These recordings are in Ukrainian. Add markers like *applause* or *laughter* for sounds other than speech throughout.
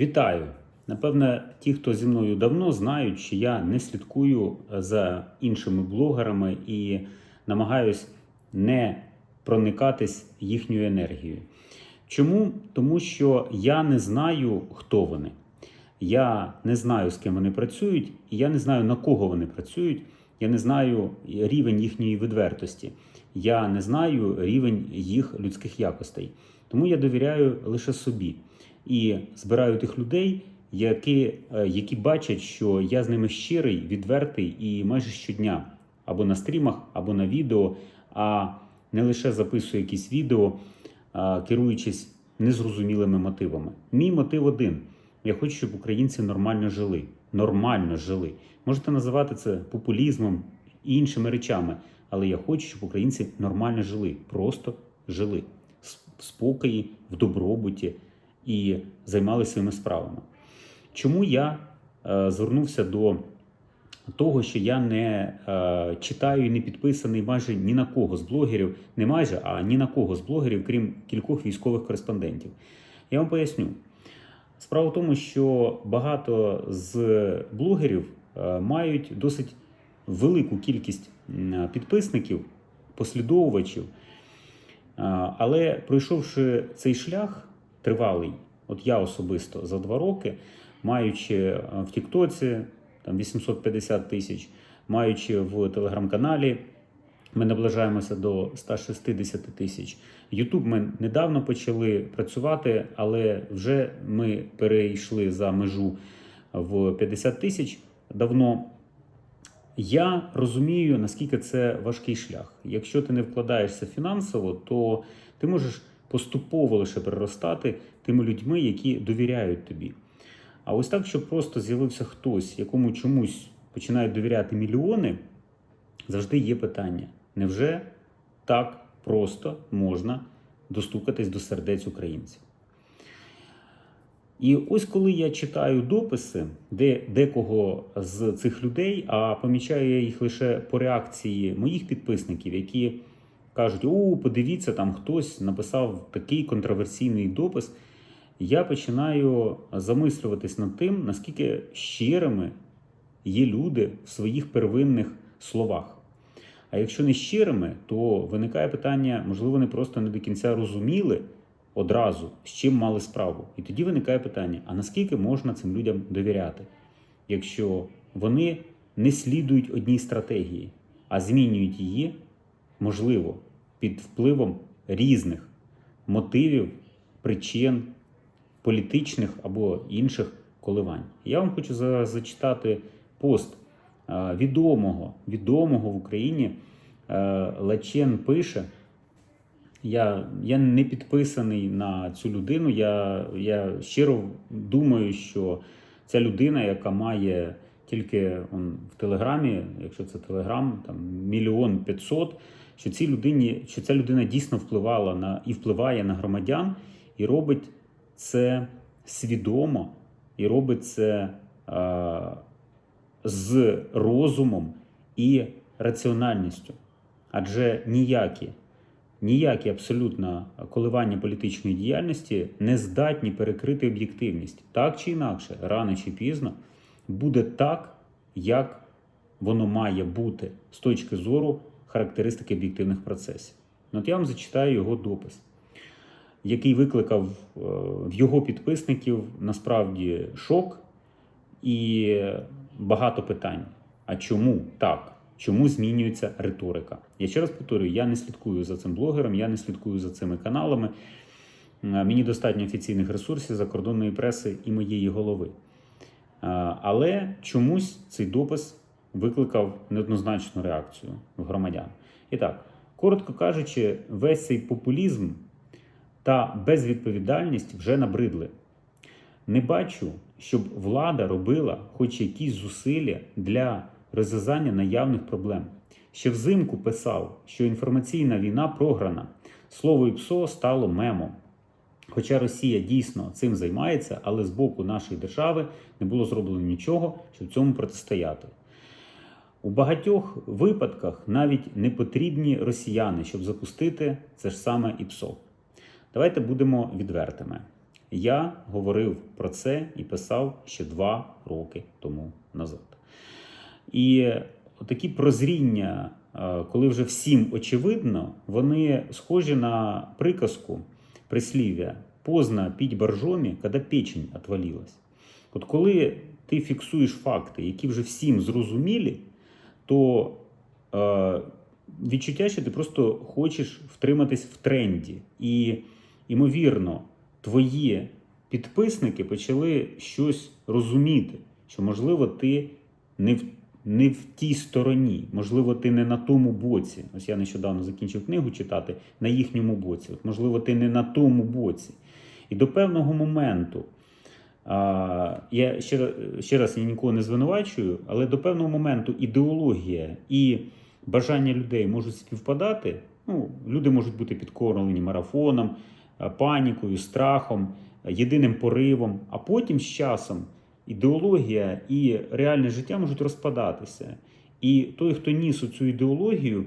Вітаю! Напевне, ті, хто зі мною давно знають, що я не слідкую за іншими блогерами і намагаюсь не проникатись їхньою енергією. Чому? Тому що я не знаю, хто вони. Я не знаю, з ким вони працюють, і я не знаю, на кого вони працюють. Я не знаю рівень їхньої відвертості. Я не знаю рівень їх людських якостей. Тому я довіряю лише собі і збираю тих людей, які, е, які бачать, що я з ними щирий, відвертий і майже щодня або на стрімах, або на відео, а не лише записую якісь відео, керуючись незрозумілими мотивами. Мій мотив один: я хочу, щоб українці нормально жили. Нормально жили. Можете називати це популізмом і іншими речами, але я хочу, щоб українці нормально жили, просто жили в спокої, в добробуті і займалися своїми справами. Чому я е, звернувся до того, що я не е, читаю і не підписаний майже ні на кого з блогерів, не майже, а ні на кого з блогерів, крім кількох військових кореспондентів. Я вам поясню. Справа в тому, що багато з блогерів е, мають досить велику кількість підписників, послідовувачів. Але пройшовши цей шлях тривалий, от я особисто за два роки, маючи е, в Тіктоці там 850 тисяч, маючи в телеграм-каналі, ми наближаємося до 160 тисяч. Ютуб ми недавно почали працювати, але вже ми перейшли за межу в 50 тисяч давно. Я розумію, наскільки це важкий шлях. Якщо ти не вкладаєшся фінансово, то ти можеш поступово лише переростати тими людьми, які довіряють тобі. А ось так, щоб просто з'явився хтось, якому чомусь починають довіряти мільйони, завжди є питання: невже так просто можна достукатись до сердець українців? І ось коли я читаю дописи, де декого з цих людей, а помічаю я їх лише по реакції моїх підписників, які кажуть: О, подивіться, там хтось написав такий контроверсійний допис. Я починаю замислюватись над тим, наскільки щирими є люди в своїх первинних словах. А якщо не щирими, то виникає питання, можливо, вони просто не до кінця розуміли одразу, з чим мали справу. І тоді виникає питання: а наскільки можна цим людям довіряти, якщо вони не слідують одній стратегії, а змінюють її, можливо, під впливом різних мотивів, причин, політичних або інших коливань. Я вам хочу за- зачитати пост е, відомого, відомого в Україні е, Лачен пише. Я, я не підписаний на цю людину. Я, я щиро думаю, що ця людина, яка має тільки он, в Телеграмі, якщо це Телеграм, там мільйон п'ятсот, що цій людині, що ця людина дійсно впливала на і впливає на громадян, і робить це свідомо, і робить це е, з розумом і раціональністю. Адже ніякі ніякі абсолютно коливання політичної діяльності не здатні перекрити об'єктивність. Так чи інакше, рано чи пізно буде так, як воно має бути з точки зору характеристики об'єктивних процесів. От я вам зачитаю його допис, який викликав е, в його підписників насправді шок і багато питань. А чому так? Чому змінюється риторика? Я ще раз повторюю, я не слідкую за цим блогером, я не слідкую за цими каналами. Е, Мені достатньо офіційних ресурсів закордонної преси і моєї голови. Е, Але чомусь цей допис викликав неоднозначну реакцію громадян. І так, коротко кажучи, весь цей популізм та безвідповідальність вже набридли. Не бачу, щоб влада робила хоч якісь зусилля для розв'язання наявних проблем. Ще взимку писав, що інформаційна війна програна. Слово ІПСО стало мемом. Хоча Росія дійсно цим займається, але з боку нашої держави не було зроблено нічого, щоб цьому протистояти. У багатьох випадках навіть не потрібні росіяни, щоб запустити це ж саме ІПСО. Давайте будемо відвертими. Я говорив про це і писав ще два роки тому назад. І такі прозріння, е, коли вже всім очевидно, вони схожі на приказку прислів'я поздно піть боржомі, коли печень отвалилась. От коли ти фіксуєш факти, які вже всім зрозумілі, то е, відчуття, що ти просто хочеш втриматись в тренді. І, ймовірно, твої підписники почали щось розуміти, що, можливо, ти не в, не в тій стороні, можливо, ти не на тому боці. Ось я нещодавно закінчив книгу читати на їхньому боці. От, можливо, ти не на тому боці. І до певного моменту. Я ще, ще раз я нікого не звинувачую, але до певного моменту ідеологія і бажання людей можуть співпадати. Ну, люди можуть бути підкормлені марафоном, панікою, страхом, єдиним поривом, а потім з часом ідеологія і реальне життя можуть розпадатися. І той, хто ніс цю ідеологію,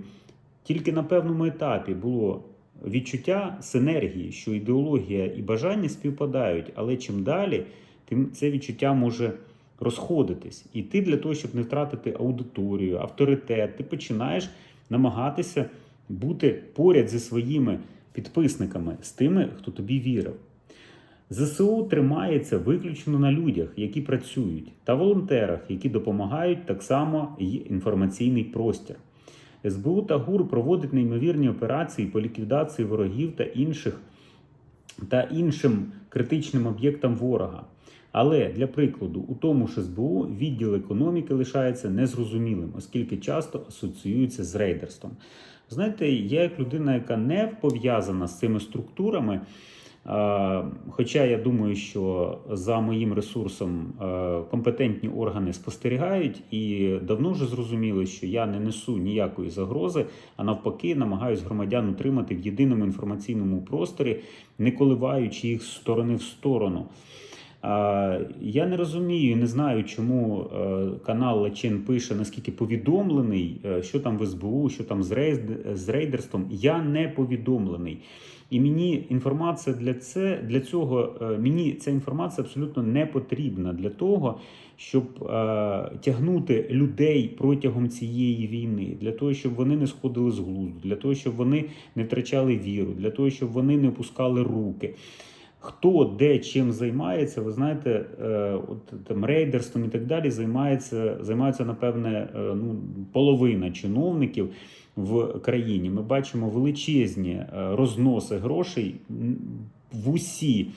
тільки на певному етапі було відчуття синергії, що ідеологія і бажання співпадають, але чим далі, тим це відчуття може розходитись. І ти для того, щоб не втратити аудиторію, авторитет, ти починаєш намагатися бути поряд зі своїми підписниками, з тими, хто тобі вірив. ЗСУ тримається виключно на людях, які працюють, та волонтерах, які допомагають так само й інформаційний простір. СБУ та ГУР проводить неймовірні операції по ліквідації ворогів та інших та іншим критичним об'єктам ворога. Але для прикладу, у тому ж СБУ відділ економіки лишається незрозумілим, оскільки часто асоціюється з рейдерством. Знаєте, я як людина, яка не пов'язана з цими структурами. Е, Хоча я думаю, що за моїм ресурсом е, компетентні органи спостерігають і давно вже зрозуміли, що я не несу ніякої загрози, а навпаки, намагаюсь громадян утримати в єдиному інформаційному просторі, не коливаючи їх з сторони в сторону. Я не розумію не знаю, чому е, канал Лачин пише, наскільки повідомлений, е, що там в СБУ, що там з рейд- рейдерством. Я не повідомлений. І мені інформація для це для цього е, мені ця інформація абсолютно не потрібна для того, щоб е, тягнути людей протягом цієї війни, для того, щоб вони не сходили з глузду, для того, щоб вони не втрачали віру, для того, щоб вони не опускали руки. Хто де чим займається, ви знаєте, е, от там рейдерством і так далі займається, займаються, напевне, е, ну, половина чиновників в країні. Ми бачимо величезні е, розноси грошей в усі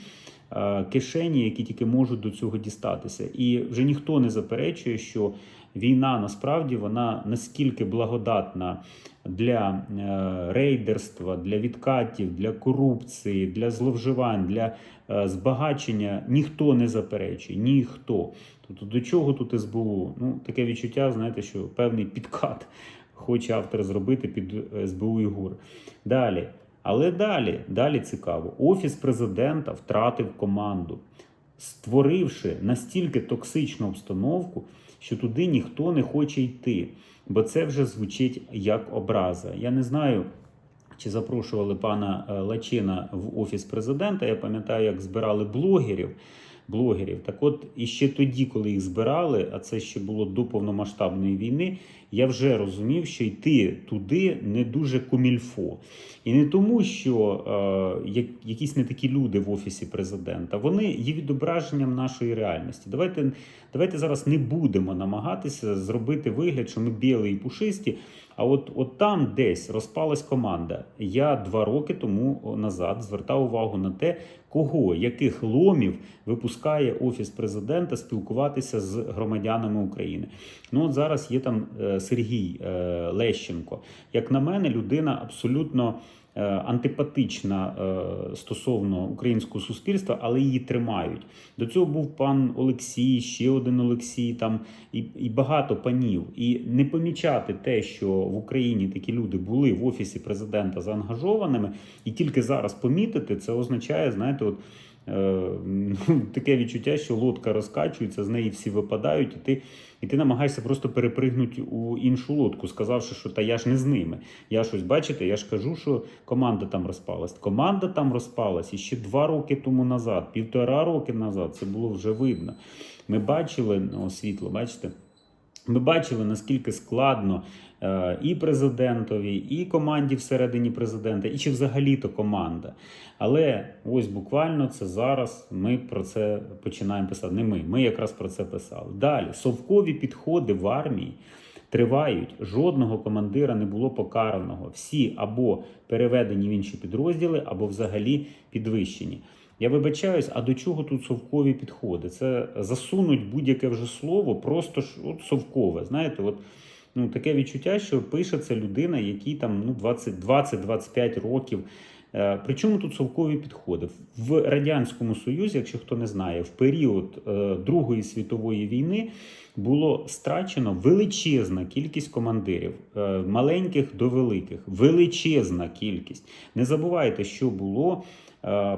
кишені, які тільки можуть до цього дістатися. І вже ніхто не заперечує, що війна насправді вона наскільки благодатна для е, рейдерства, для відкатів, для корупції, для зловживань, для е, збагачення ніхто не заперечує, ніхто. Тобто до чого тут СБУ? Ну, таке відчуття, знаєте, що певний підкат хоче автор зробити під СБУ і ГУР. Далі. Але далі, далі цікаво. Офіс президента втратив команду, створивши настільки токсичну обстановку, що туди ніхто не хоче йти, бо це вже звучить як образа. Я не знаю, чи запрошували пана е, Лачина в офіс президента. Я пам'ятаю, як збирали блогерів. Блогерів, так от і ще тоді, коли їх збирали, а це ще було до повномасштабної війни, я вже розумів, що йти туди не дуже комільфо. І не тому, що е, якісь не такі люди в офісі президента, вони є відображенням нашої реальності. Давайте, давайте зараз не будемо намагатися зробити вигляд, що ми білі і пушисті. А от, от там десь розпалась команда. Я два роки тому назад звертав увагу на те, кого, яких ломів випускає офіс президента спілкуватися з громадянами України. Ну от зараз є там е, Сергій е, Лещенко. Як на мене, людина абсолютно антипатична е, стосовно українського суспільства, але її тримають. До цього був пан Олексій, ще один Олексій, там і, і багато панів. І не помічати те, що в Україні такі люди були в офісі президента заангажованими, і тільки зараз помітити, це означає, знаєте, от. Е, *laughs* таке відчуття, що лодка розкачується, з неї всі випадають, і ти, і ти намагаєшся просто перепригнути у іншу лодку, сказавши, що та я ж не з ними. Я щось бачите, я ж кажу, що команда там розпалась. Команда там розпалась і ще два роки тому назад, півтора роки назад, це було вже видно. Ми бачили ну, світло, бачите? Ми бачили, наскільки складно е, і президентові, і команді всередині президента, і чи взагалі-то команда. Але ось буквально це зараз ми про це починаємо писати. Не ми, ми якраз про це писали. Далі совкові підходи в армії тривають. Жодного командира не було покараного. Всі або переведені в інші підрозділи, або взагалі підвищені. Я вибачаюсь, а до чого тут совкові підходи? Це засунуть будь-яке вже слово, просто ж от совкове. Знаєте, от ну таке відчуття, що пише це людина, якій там ну 20-25 років. Е, Причому тут совкові підходи в радянському союзі, якщо хто не знає, в період е, Другої світової війни було страчено величезна кількість командирів, е, маленьких до великих, величезна кількість. Не забувайте, що було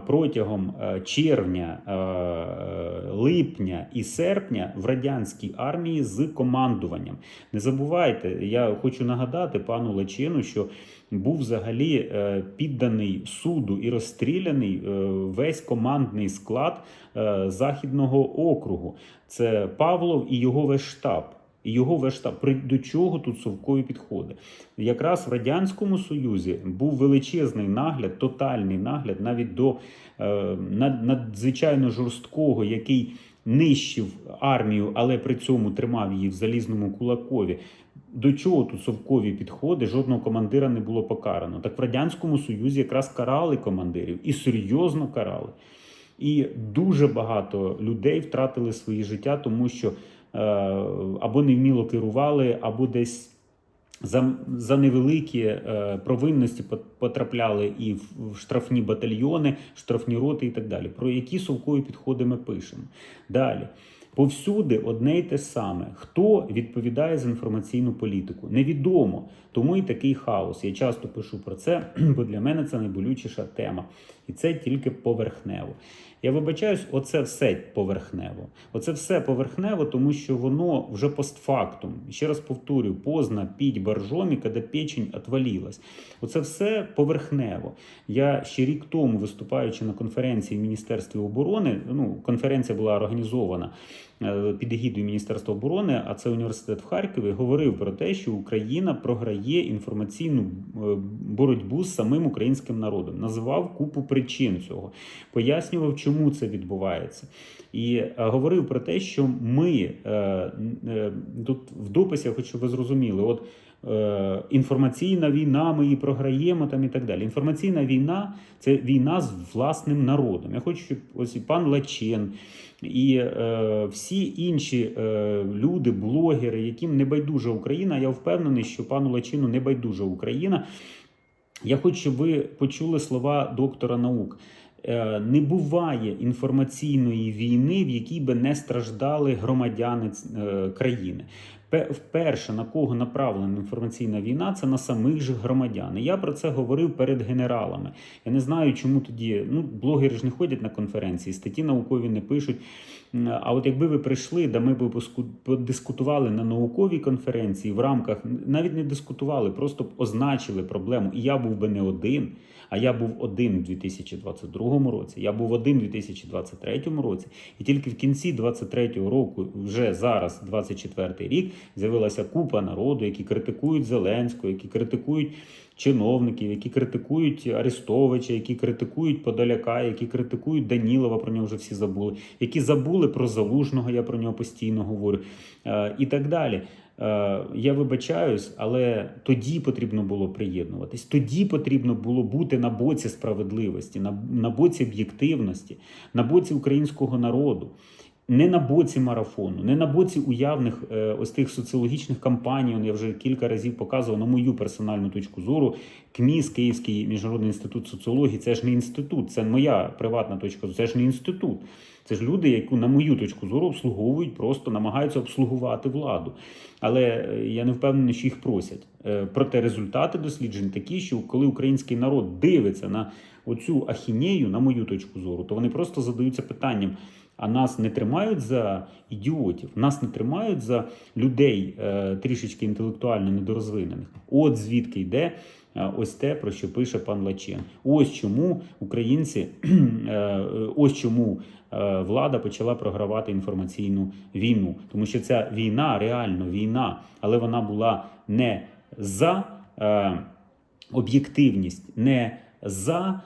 протягом е, червня, е, липня і серпня в радянській армії з командуванням. Не забувайте, я хочу нагадати пану Лачину, що був взагалі е, підданий суду і розстріляний е, весь командний склад е, Західного округу. Це Павлов і його весь штаб. І його. При- До чого тут совкові підходи? Якраз в Радянському Союзі був величезний нагляд, тотальний нагляд навіть до е, над- надзвичайно жорсткого, який нищив армію, але при цьому тримав її в залізному кулакові. До чого тут совкові підходи? Жодного командира не було покарано. Так в Радянському Союзі якраз карали командирів і серйозно карали. І дуже багато людей втратили свої життя, тому що або невміло керували, або десь за, за невеликі е, провинності потрапляли і в штрафні батальйони, штрафні роти і так далі. Про які совкові підходи ми пишемо. Далі. Повсюди одне й те саме. Хто відповідає за інформаційну політику? Невідомо. Тому і такий хаос. Я часто пишу про це, *clears throat* бо для мене це найболючіша тема. І це тільки поверхнево. Я вибачаюсь, оце все поверхнево. Оце все поверхнево, тому що воно вже постфактум. Ще раз повторюю, поздно піть боржомі, коли печень отвалилась. Оце все поверхнево. Я ще рік тому, виступаючи на конференції в Міністерстві оборони, ну конференція була організована під егідою Міністерства оборони, а це університет в Харкові, говорив про те, що Україна програє інформаційну е, боротьбу з самим українським народом. Називав купу причин цього, пояснював, чому це відбувається. І е, говорив про те, що ми е, е, тут в дописі, хочу, ви зрозуміли, от е, інформаційна війна, ми її програємо там і так далі. Інформаційна війна це війна з власним народом. Я хочу, щоб ось і пан Лачен і е, всі інші е, люди, блогери, яким не байдужа Україна. Я впевнений, що пану Лачину не байдужа Україна. Я хочу, щоб ви почули слова доктора наук. Е, Не буває інформаційної війни, в якій би не страждали громадяни е, країни. Пе- Вперше на кого направлена інформаційна війна, це на самих же громадян. І Я про це говорив перед генералами. Я не знаю, чому тоді ну блогери ж не ходять на конференції, статті наукові не пишуть. А от якби ви прийшли, да ми б подискутували на науковій конференції в рамках, навіть не дискутували, просто б означили проблему. І я був би не один, а я був один у 2022 році, я був один у 2023 році. І тільки в кінці 2023 року, вже зараз, 24 рік, з'явилася купа народу, які критикують Зеленського, які критикують чиновників, які критикують Арестовича, які критикують Подоляка, які критикують Данілова, про нього вже всі забули, які забули про Залужного, я про нього постійно говорю, е, і так далі. Е, Я вибачаюсь, але тоді потрібно було приєднуватись. Тоді потрібно було бути на боці справедливості, на, на боці об'єктивності, на боці українського народу. Не на боці марафону, не на боці уявних е, ось тих соціологічних кампаній. Я вже кілька разів показував на мою персональну точку зору. КМІС, Київський міжнародний інститут соціології, це ж не інститут, це моя приватна точка зору, це ж не інститут. Це ж люди, які, на мою точку зору, обслуговують, просто намагаються обслугувати владу. Але е, я не впевнений, що їх просять. Е, Проте результати досліджень такі, що коли український народ дивиться на оцю ахінею, на мою точку зору, то вони просто задаються питанням. А нас не тримають за ідіотів, нас не тримають за людей е, трішечки інтелектуально недорозвинених. От звідки йде е, ось те, про що пише пан Лачен. Ось чому українці, *clears throat* е, ось чому е, влада почала програвати інформаційну війну. Тому що ця війна реально війна, але вона була не за е, об'єктивність, не за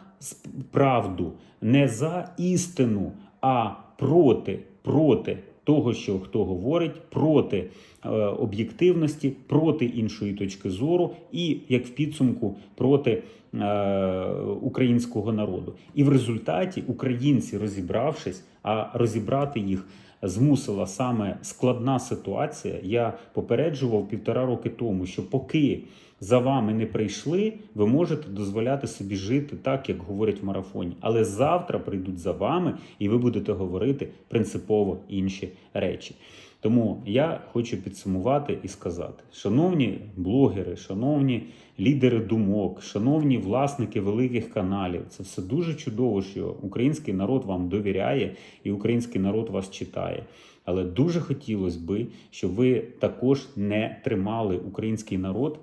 правду, не за істину, а проти, проти того, що хто говорить, проти е, об'єктивності, проти іншої точки зору, і як в підсумку проти е, українського народу. І в результаті українці, розібравшись, а розібрати їх змусила саме складна ситуація. Я попереджував півтора роки тому, що поки за вами не прийшли, ви можете дозволяти собі жити так, як говорять в марафоні. Але завтра прийдуть за вами, і ви будете говорити принципово інші речі. Тому я хочу підсумувати і сказати: шановні блогери, шановні лідери думок, шановні власники великих каналів, це все дуже чудово, що український народ вам довіряє і український народ вас читає. Але дуже хотілося би, щоб ви також не тримали український народ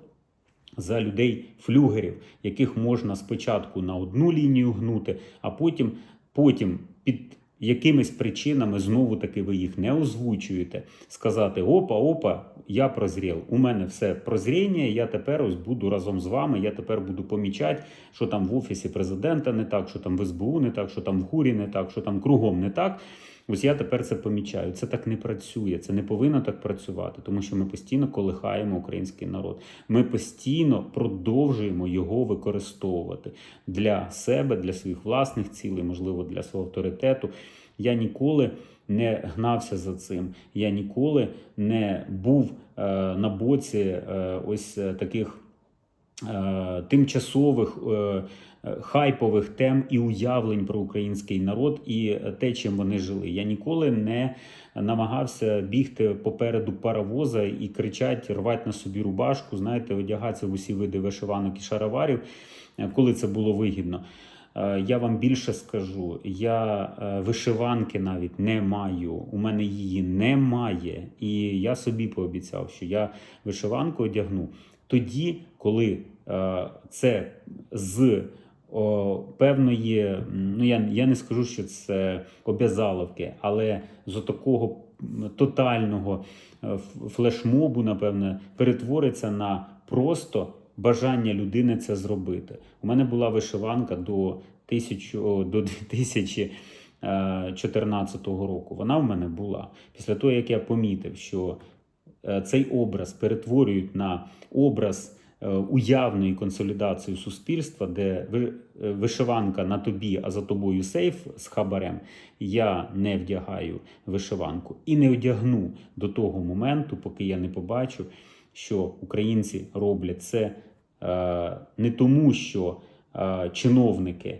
за людей флюгерів, яких можна спочатку на одну лінію гнути, а потім, потім під якимись причинами знову таки ви їх не озвучуєте. Сказати: опа, опа, я прозрів. У мене все прозріння, я тепер ось буду разом з вами. Я тепер буду помічати, що там в офісі президента не так, що там в СБУ не так, що там в ГУРі не так, що там кругом не так. Ось я тепер це помічаю. Це так не працює, це не повинно так працювати, тому що ми постійно колихаємо український народ. Ми постійно продовжуємо його використовувати для себе, для своїх власних цілей, можливо, для свого авторитету. Я ніколи не гнався за цим. Я ніколи не був е, на боці е, ось е, таких е, тимчасових е, хайпових тем і уявлень про український народ і те, чим вони жили. Я ніколи не намагався бігти попереду паровоза і кричати, рвати на собі рубашку, знаєте, одягатися в усі види вишиванок і шароварів, е, коли це було вигідно. Е, Я вам більше скажу, я е, вишиванки навіть не маю. У мене її немає. І я собі пообіцяв, що я вишиванку одягну тоді, коли е, це з о, певної, ну я, я не скажу, що це обязаловки, але з такого тотального е, флешмобу, напевне, перетвориться на просто бажання людини це зробити. У мене була вишиванка до, тисячу, до 2014 року. Вона в мене була. Після того, як я помітив, що е, цей образ перетворюють на образ е, уявної консолідації суспільства, де е, вишиванка на тобі, а за тобою сейф з хабарем. Я не вдягаю вишиванку і не одягну до того моменту, поки я не побачу, що українці роблять це е, не тому, що е, чиновники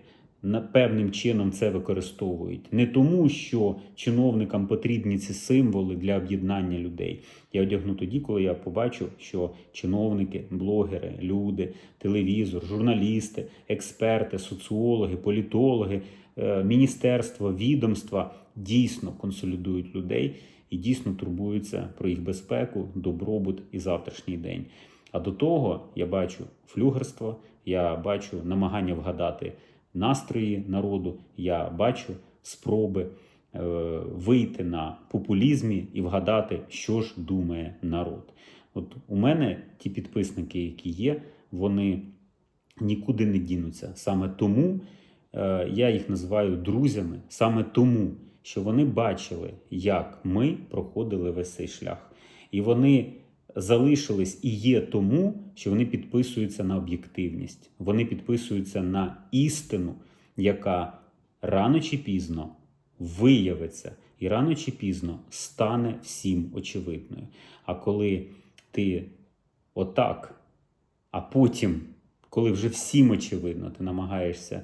певним чином це використовують, не тому, що чиновникам потрібні ці символи для об'єднання людей. Я одягну тоді, коли я побачу, що чиновники, блогери, люди, телевізор, журналісти, експерти, соціологи, політологи, е, міністерства, відомства дійсно консолідують людей і дійсно турбуються про їх безпеку, добробут і завтрашній день. А до того я бачу флюгерство, я бачу намагання вгадати настрої народу, я бачу спроби е, вийти на популізмі і вгадати, що ж думає народ. От у мене ті підписники, які є, вони нікуди не дінуться. Саме тому е, я їх називаю друзями, саме тому, що вони бачили, як ми проходили весь цей шлях. І вони залишились і є тому, що вони підписуються на об'єктивність, вони підписуються на істину, яка рано чи пізно виявиться. і рано чи пізно стане всім очевидною. А коли ти отак, а потім, коли вже всім очевидно, ти намагаєшся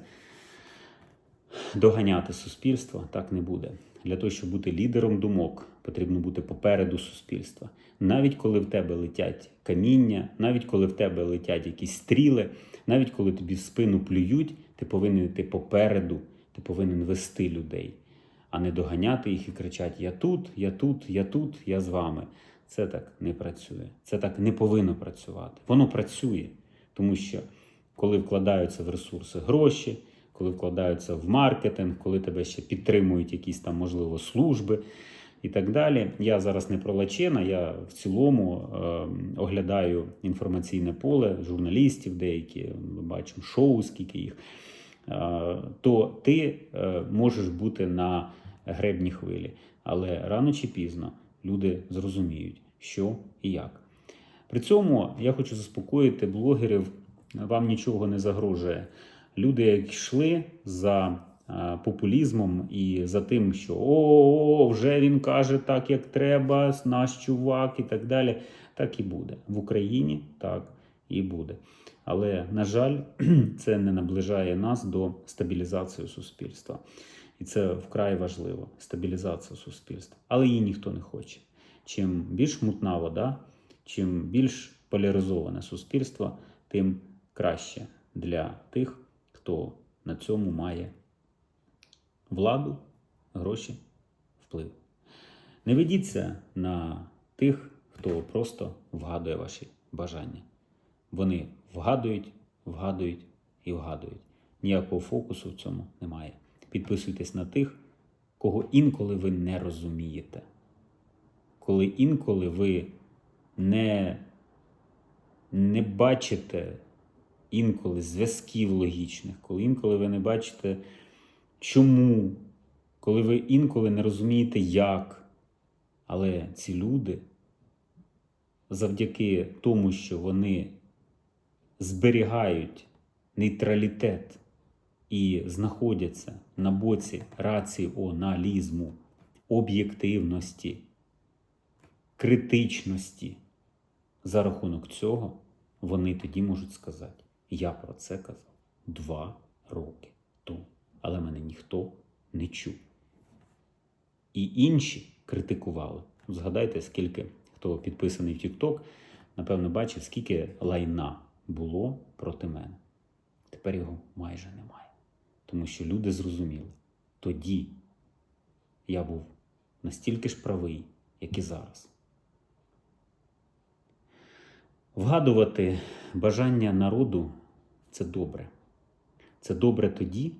доганяти суспільство, так не буде. Для того, щоб бути лідером думок, потрібно бути попереду суспільства. Навіть коли в тебе летять каміння, навіть коли в тебе летять якісь стріли, навіть коли тобі в спину плюють, ти повинен йти попереду, ти повинен вести людей, а не доганяти їх і кричати: Я тут, я тут, я тут, я з вами. Це так не працює. Це так не повинно працювати. Воно працює, тому що коли вкладаються в ресурси гроші, коли вкладаються в маркетинг, коли тебе ще підтримують якісь там, можливо, служби і так далі. Я зараз не про Лачена, я в цілому е, оглядаю інформаційне поле журналістів, деякі ми бачимо шоу, скільки їх. Е, то ти е, можеш бути на гребні хвилі, але рано чи пізно люди зрозуміють, що і як. При цьому я хочу заспокоїти блогерів, вам нічого не загрожує. Люди, як йшли за е, популізмом і за тим, що о, вже він каже так, як треба, наш чувак і так далі, так і буде. В Україні так і буде. Але, на жаль, *clears throat* це не наближає нас до стабілізації суспільства. І це вкрай важливо стабілізація суспільства. Але її ніхто не хоче. Чим більш мутна вода, чим більш поляризоване суспільство, тим краще для тих, хто на цьому має владу, гроші, вплив. Не ведіться на тих, хто просто вгадує ваші бажання. Вони вгадують, вгадують і вгадують. Ніякого фокусу в цьому немає. Підписуйтесь на тих, кого інколи ви не розумієте. Коли інколи ви не, не бачите інколи зв'язків логічних, коли інколи ви не бачите чому, коли ви інколи не розумієте як. Але ці люди завдяки тому, що вони зберігають нейтралітет і знаходяться на боці раціоналізму, об'єктивності, критичності. За рахунок цього вони тоді можуть сказати: я про це казав два роки тому, але мене ніхто не чув. І інші критикували. Згадайте, скільки хто підписаний в TikTok, напевно, бачив, скільки лайна було проти мене. Тепер його майже немає. Тому що люди зрозуміли, тоді я був настільки ж правий, як і зараз. Вгадувати бажання народу це добре. Це добре тоді,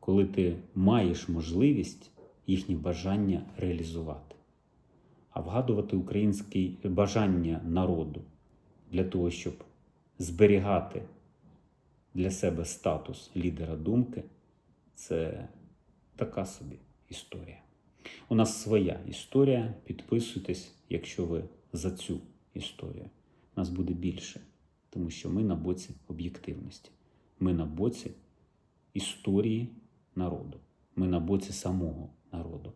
коли ти маєш можливість їхні бажання реалізувати. А вгадувати українське бажання народу для того, щоб зберігати для себе статус лідера думки, це така собі історія. У нас своя історія. Підписуйтесь, якщо ви за цю історію. Нас буде більше, тому що ми на боці об'єктивності. Ми на боці історії народу. Ми на боці самого народу,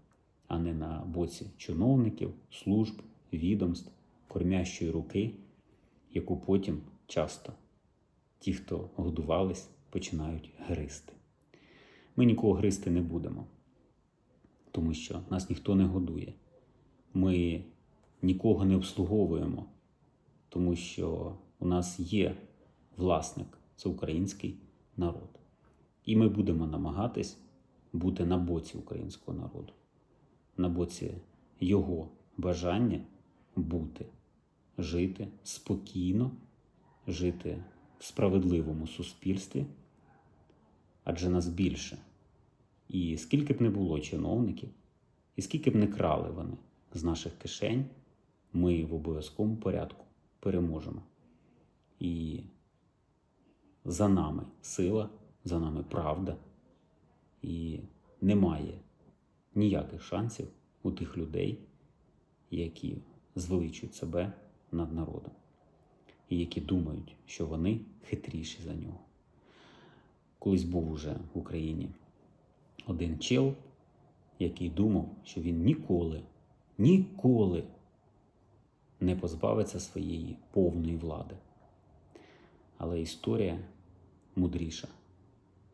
а не на боці чиновників, служб, відомств, кормящої руки, яку потім часто ті, хто годувались, починають гристи. Ми нікого гристи не будемо, тому що нас ніхто не годує. Ми нікого не обслуговуємо, тому що у нас є власник це український народ. І ми будемо намагатись бути на боці українського народу, на боці його бажання бути, жити спокійно, жити в справедливому суспільстві, адже нас більше. І скільки б не було чиновників, і скільки б не крали вони з наших кишень, ми в обов'язковому порядку переможемо. І за нами сила, за нами правда. І немає ніяких шансів у тих людей, які звеличують себе над народом, і які думають, що вони хитріші за нього. Колись був уже в Україні один чел, який думав, що він ніколи, ніколи не позбавиться своєї повної влади. Але історія мудріша.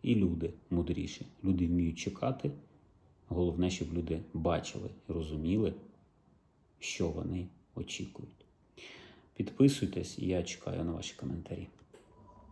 І люди мудріші. Люди вміють чекати. Головне, щоб люди бачили і розуміли, що вони очікують. Підписуйтесь, я чекаю на ваші коментарі.